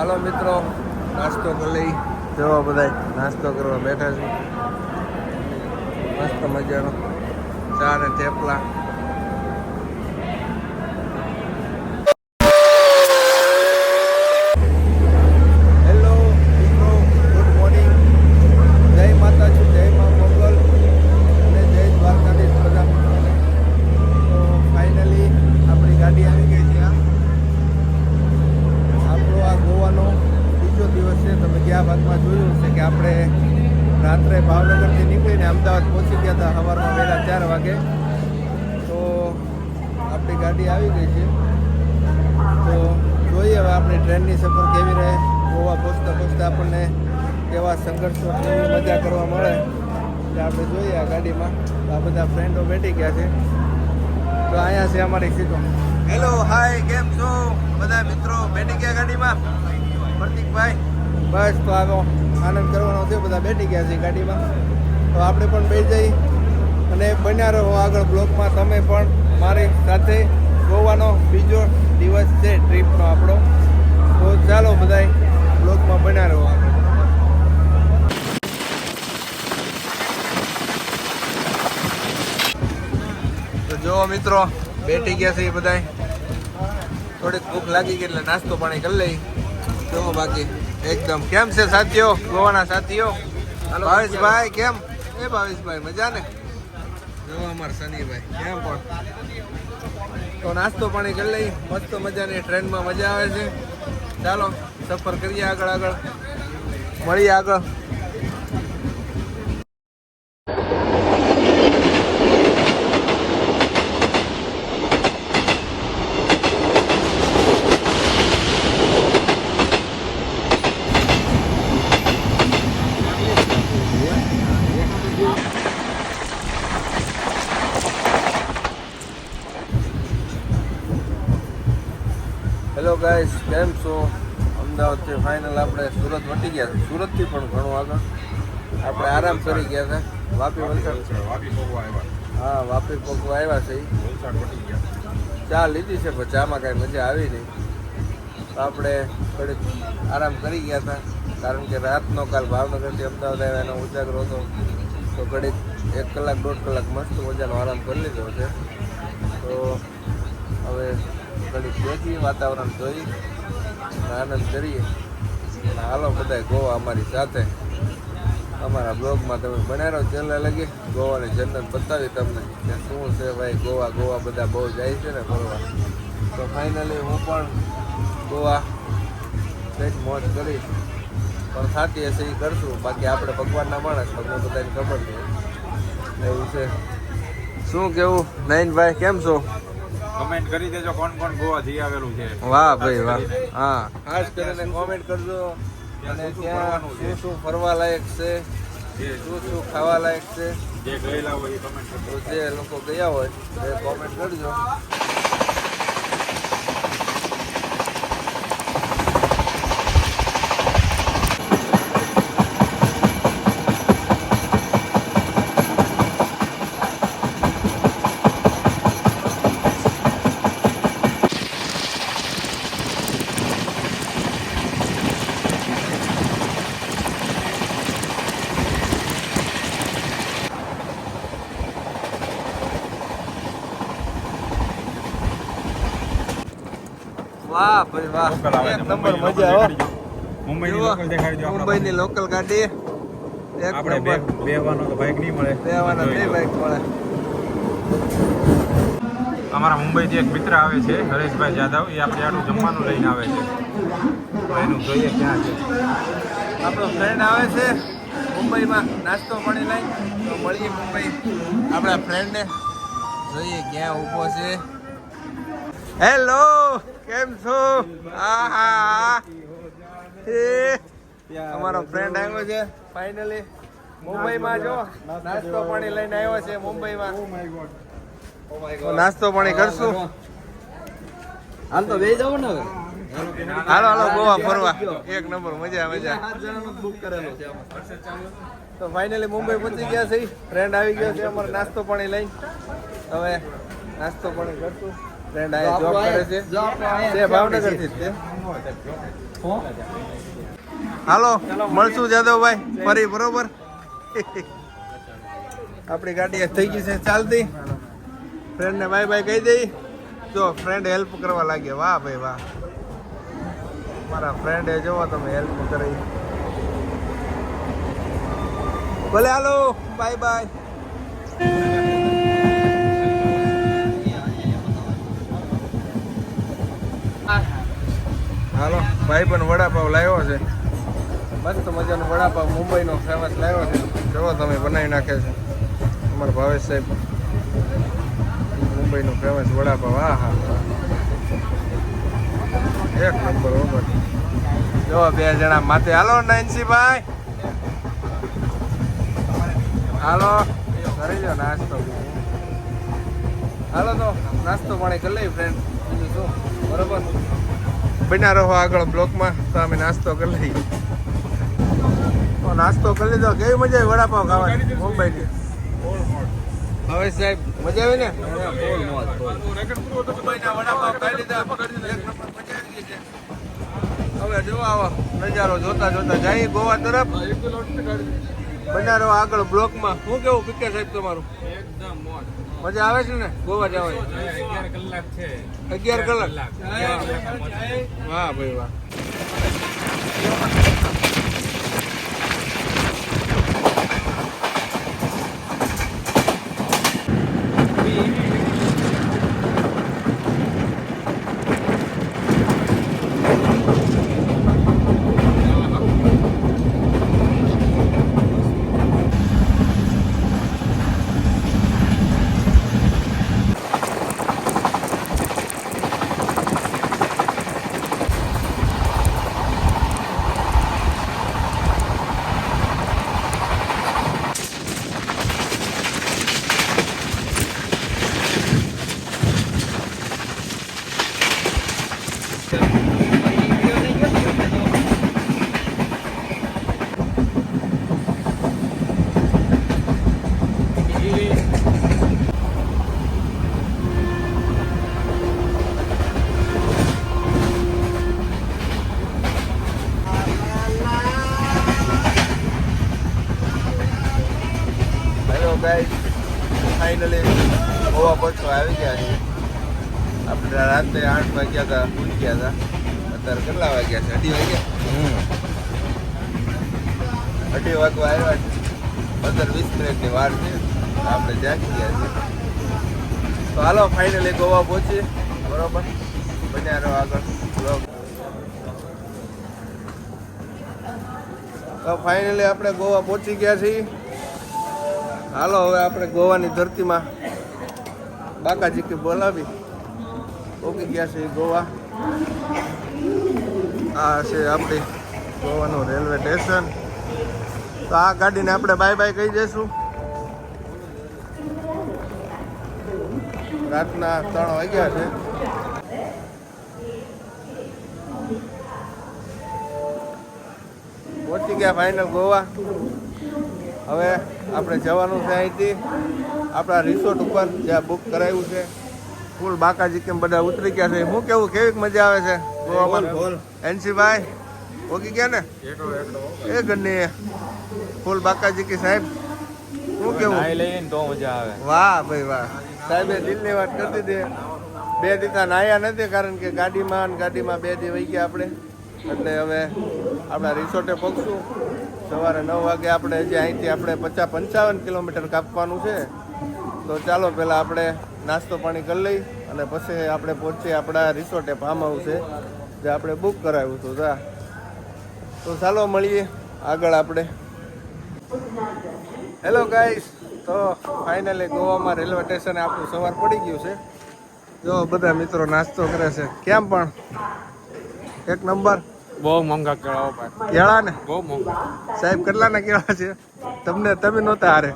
હાલો મિત્રો, નાસ્તો કરી લઈ. જો બધા નાસ્તો કરવા બેઠા છે. મસ્ત મજાનો ચા ને થેપલા હેલો મિત્રો ગુડ મોર્નિંગ જય માતાજી જય મા મંગલ અને જય દ્વારકાધીશ બધા મિત્રોને તો ફાઇનલી આપણી ગાડી આવી ગઈ છે આ આપણો આ ગોવાનો બીજો દિવસ છે તમે ગયા ભાગમાં જોયું છે કે આપણે રાત્રે ભાવનગરથી નીકળીને અમદાવાદ પહોંચી ગયા હતા. સવારમાં વહેલા ચાર વાગે. તો આપણી ગાડી આવી ગઈ છે. તો જોઈએ હવે આપણી ટ્રેનની સફર કેવી રહે. ગોવા પહોંચતા પહોંચતા આપણને કેવા સંઘર્ષો કેવી મજા કરવા મળે. એટલે આપણે જોઈએ આ ગાડીમાં. આ બધા ફ્રેન્ડો બેઠી ગયા છે. તો અહીંયા છે અમારી સીટો. હેલો હાય કેમ છો? બધા મિત્રો બેઠી ગયા ગાડીમાં? પ્રતિકભાઈ? બસ તો આવો. આનંદ કરવાનો છે, બધા બેઠી ગયા છે ગાડીમાં. તો આપણે પણ બેસી જઈ અને બન્યા રહો આગળ બ્લોકમાં. તમે પણ મારી સાથે ગોવાનો બીજો દિવસ છે ટ્રીપનો આપણો. તો ચાલો બધાય બ્લોકમાં બન્યા રહો આગળ. જો મિત્રો, બેઠી ગયા છે એ બધાય. થોડીક ભૂખ લાગી ગઈ એટલે નાસ્તો પાણી કરી લઈ. જો બાકી. એકદમ. કેમ છે સાથીઓ? ગોવાના સાથીઓ? ભાવેશભાઈ કેમ? એ ભાવેશભાઈ મજા ને જો અમાર સનીભાઈ કેમ પણ તો નાસ્તો પાણી કરી લઈ મસ્ત મજાની ટ્રેનમાં મજા આવે છે. ચાલો સફર કરીએ આગળ આગળ. મળીએ આગળ હેલો ગાઈસ કેમ છો અમદાવાદથી ફાઇનલ આપણે સુરત વટી ગયા છે. સુરતથી પણ ઘણું આગળ. આપણે આરામ કરી ગયા હતા વાપી વલસાડ. વાપી પગવા આવ્યા હા, વાપી પગવા આવ્યા છે. વલસાડ વટી ગયા ચા લીધી છે, પણ ચામાં કાંઈ મજા આવી નહીં. આપણે થોડીક આરામ કરી ગયા હતા. કારણ કે રાતનો કાલ ભાવનગરથી અમદાવાદ આવ્યા એનો ઉજાગરો હતો. તો ઘડીક એક કલાક, દોઢ કલાક મસ્ત મજાનો આરામ કરી લીધો છે. તો હવે ઘડીક બેસી વાતાવરણ જોઈ. આનંદ કરીએ. હાલો બધાય, ગોવા અમારી સાથે. અમારા બ્લોગમાં તમે બનાવ્યો છેલ્લે લગી? ગોવાની જન્નત બતાવી તમને કે શું છે ભાઈ, ગોવા ગોવા બધા બહુ જાય છે ને ફરવા. તો ફાઇનલી હું પણ ગોવા કંઈક મોજ કરીશ. પણ થતી હશે એ કરશું. બાકી આપણે ભગવાનના માણસ તમને બધાને ખબર છે. એવું છે. શું કેવું? નયનભાઈ, કેમ છો? કમેન્ટ કરી દેજો કોણ કોણ ગોવા જઈ આવેલું છે. વાહ ભાઈ વાહ. હા. ખાસ કરીને કોમેન્ટ કરજો. અને ત્યાં શું શું ફરવા લાયક છે શું શું ખાવા લાયક છે? જે ગયેલા હોય એ કમેન્ટ કરજો. જે લોકો ગયા હોય એ કોમેન્ટ કરજો. વાહ ભાઈ વાહ. એક નંબર મજા હો. મુંબઈ ની લોકલ ગાડી. એક આપણે બે બેવાનો તો બાઇક નહીં મળે. બેવાના જોઈ બે. બાઈક મળે. અમારા મુંબઈથી એક મિત્ર આવે છે હરેશભાઈ જાદવ. એ આપણે આટલું જમવાનું લઈને આવે છે. તો એનું જોઈએ ક્યાં છે. આપણો ફ્રેન્ડ આવે છે મુંબઈમાં નાસ્તો પાણી લઈ તો મળીએ મુંબઈ. આપણા ફ્રેન્ડને જોઈએ ક્યાં ઊભો છે. હેલો કેમ છો? આહા. અમારો ફ્રેન્ડ આવ્યો છે ફાઇનલી મુંબઈમાં જો નાસ્તો પાણી લઈને આવ્યો છે મુંબઈમાં. નાસ્તો પાણી કરશું. હાલ તો બે જાવ ને હવે. હાલો હાલો ગોવા ફરવા. એક નંબર મજા મજા. બુક કરેલો છે તો ફાઇનલી મુંબઈ પહોંચી ગયા છે ફ્રેન્ડ આવી ગયો છે અમારો નાસ્તો પાણી લઈને. હવે નાસ્તો પાણી કરશું. ફ્રેન્ડ આ જોબ કરે છે? તે ભાવનગરથી છે. હાલો મળશું જાદવભાઈ ફરી બરોબર? આપણી ગાડી થઈ ગઈ છે ચાલતી. ફ્રેન્ડને બાય બાય કહી દઈ. જો ફ્રેન્ડ હેલ્પ કરવા લાગે વાહ ભાઈ વાહ. મારા ફ્રેન્ડે જોવો તમે હેલ્પ કરી. ભલે હાલો. બાય બાય હાલો ભાઈ પણ વડાપાવ લાવ્યો છે. મસ્ત મજાનો વડાપાવ, મુંબઈનો ફેમસ લાવ્યો છે. જોવો તમે, બનાવી નાખે છે. અમારા ભાવેશ સાહેબ. મુંબઈનો ફેમસ વડાપાવ. હા હા. એક નંબર ઓવર જો બે જણા માથે. હાલો નાનસીભાઈ હાલો. કરી લો નાસ્તો. હાલો તો, નાસ્તો પાણી કરી લઈ ફ્રેન્ડ બીજું શું? બરોબર. બન્યા રહો આગળ બ્લોકમાં. તો અમે નાસ્તો કરી લઈએ. નાસ્તો કરી લીધો. કેવી મજા આવી? વડાપાવ ખાવાની? મુંબઈની. હવે સાહેબ, મજા આવી હવે જો આવો નજારો જોતા જોતા જઈએ ગોવા તરફ. બનારો આગળ બ્લોકમાં. શું કેવું? પિક્ચર સાહેબ, તમારું? એકદમ મોજ મજા આવે છે ને? ગોવા જવા અગિયાર કલાક છે. અગિયાર કલાક. વાહ ભાઈ વાહ હેલો ગાઈસ ફાઇનલી ગોવા પહોંચવા આવી ગયા છે આપણે રાત્રે આઠ વાગ્યા હતા ભૂલી ગયા હતા. અત્યારે કેટલા વાગ્યા છે? અઢી વાગ્યા? અઢી વાગવા આવ્યા છે. પંદર વીસ મિનિટની વાર છે. આપણે જાગી ગયા છે તો હાલો ફાઇનલી ગોવા પહોંચીએ. બરોબર? બન્યા રહો આગળ. તો ફાઇનલી આપણે ગોવા પહોંચી ગયા છીએ. હાલો હવે આપણે ગોવાની ધરતીમાં બાકાજી કે બોલાવી. ઓકી ગયા છે ગોવા. આ છે આપણી ગોવાનું રેલવે સ્ટેશન. તો આ ગાડીને આપણે બાય બાય કહી જઈશું. રાતના ત્રણ વાગ્યા છે. પહોંચી ગયા ફાઈનલ ગોવા. હવે આપણે જવાનું છે અહીંથી. આપણા રિસોર્ટ ઉપર જ્યાં બુક કરાવ્યું છે. ફૂલ બાકાજી કેમ બધા ઉતરી ગયા છે. હું કેવું કેવી મજા આવે છે? ગોવામાં એનસીભાઈ ઓકી ગયા ને? એ ગન્ની ફૂલ બાકાજી કી સાહેબ શું કેવું? લઈને તો મજા આવે. વાહ ભાઈ વાહ. સાહેબે દિલની વાત કરી દીધી. બે દીધા નાયા નથી કારણ કે ગાડીમાં અને ગાડીમાં બે દી વહી ગયા આપણે. એટલે હવે આપણા રિસોર્ટે પહોંચશું. સવારે નવ વાગે આપણે જે અહીંથી આપણે પચાસ પંચાવન કિલોમીટર કાપવાનું છે. તો ચાલો પહેલાં આપણે નાસ્તો પાણી કરી લઈ અને પછી આપણે પહોંચીએ આપણા રિસોર્ટે ફાર્મ હાઉસ જે આપણે બુક કરાવ્યું હતું તા તો ચાલો મળીએ આગળ આપણે. હેલો ગાઈસ તો ફાઇનલી ગોવામાં રેલવે સ્ટેશને આપણું સવાર પડી ગયું છે. જો બધા મિત્રો નાસ્તો કરે છે. કેમ પણ? એક નંબર. બહુ મોંઘા કેળાઓ ભાઈ. કેળા ને બહુ મોંઘા. સાહેબ કેટલાના કેળા છે? તમને તમે નહોતા હારે.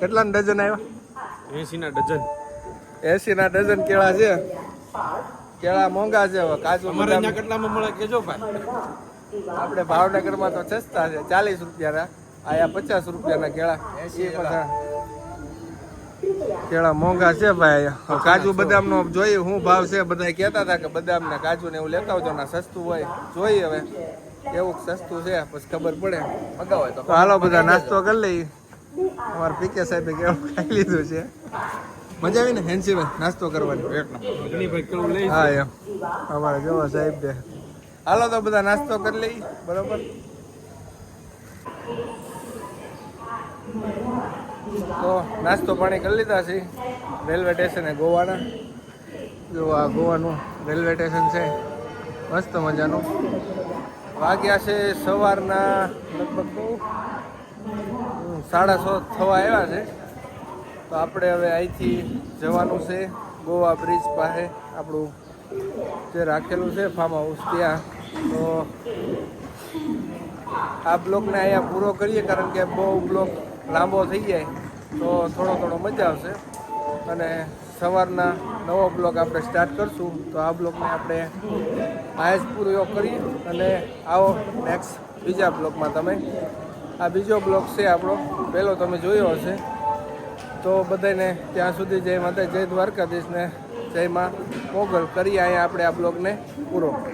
કેટલાના ડઝન આવ્યા? એસી ના ડઝન. એસી ના ડઝન કેળા છે. કેળા મોંઘા છે હવે કાચું અમારે બદામ. અહીંયા કેટલામાં મળે કેજો ભાઈ. આપણે ભાવનગરમાં તો સસ્તા છે ચાલીસ રૂપિયાના આયા પચાસ રૂપિયાના કેળા. એસી કેળા મોંઘા છે ભાઈ. કાજુ બદામ નો જોઈએ શું ભાવ છે બધા કહેતા હતા કે બદામ ને કાજુ ને એવું લેતા આવજો ના સસ્તું હોય. જોઈએ હવે. એવું સસ્તું છે પછી ખબર પડે. મગાવે તો. હાલો બધા નાસ્તો કરી લઈ અમારા પીકે સાહેબે કેવું ખાઈ લીધું છે? મજા આવી ને હેન્સીભાઈ નાસ્તો કરવાની લઈ હા, એમ. અમારે જોવા સાહેબ બે. હાલો તો બધા નાસ્તો કરી લઈ બરોબર? તો નાસ્તો પાણી કરી લીધા છે, રેલવે સ્ટેશને ગોવાના. જો આ ગોવાનું રેલવે સ્ટેશન છે, મસ્ત મજાનું. વાગ્યા છે સવારના લગભગ સાડા છ થવા આવ્યા છે. તો આપણે હવે અહીંથી જવાનું છે ગોવા બ્રિજ પાસે. આપણું જે રાખેલું છે ફાર્મ હાઉસ ત્યાં. તો આ બ્લોકને અહીંયા પૂરો કરીએ કારણ કે બહુ બ્લોક લાંબો થઈ જાય. તો થોડો થોડો મજા આવશે. અને સવારના નવો બ્લોક આપણે સ્ટાર્ટ કરશું. તો આ બ્લોકને આપણે આજ પૂરો કરી અને આવો નેક્સ્ટ બીજા બ્લોકમાં તમે આ બીજો બ્લોક છે આપણો. પહેલો તમે જોયો હશે. તો બધાને ત્યાં સુધી જય માતા જય દ્વારકાધીશને, જય માં મોગલ. કરીએ અહીંયા આપણે આ બ્લોગને પૂરો.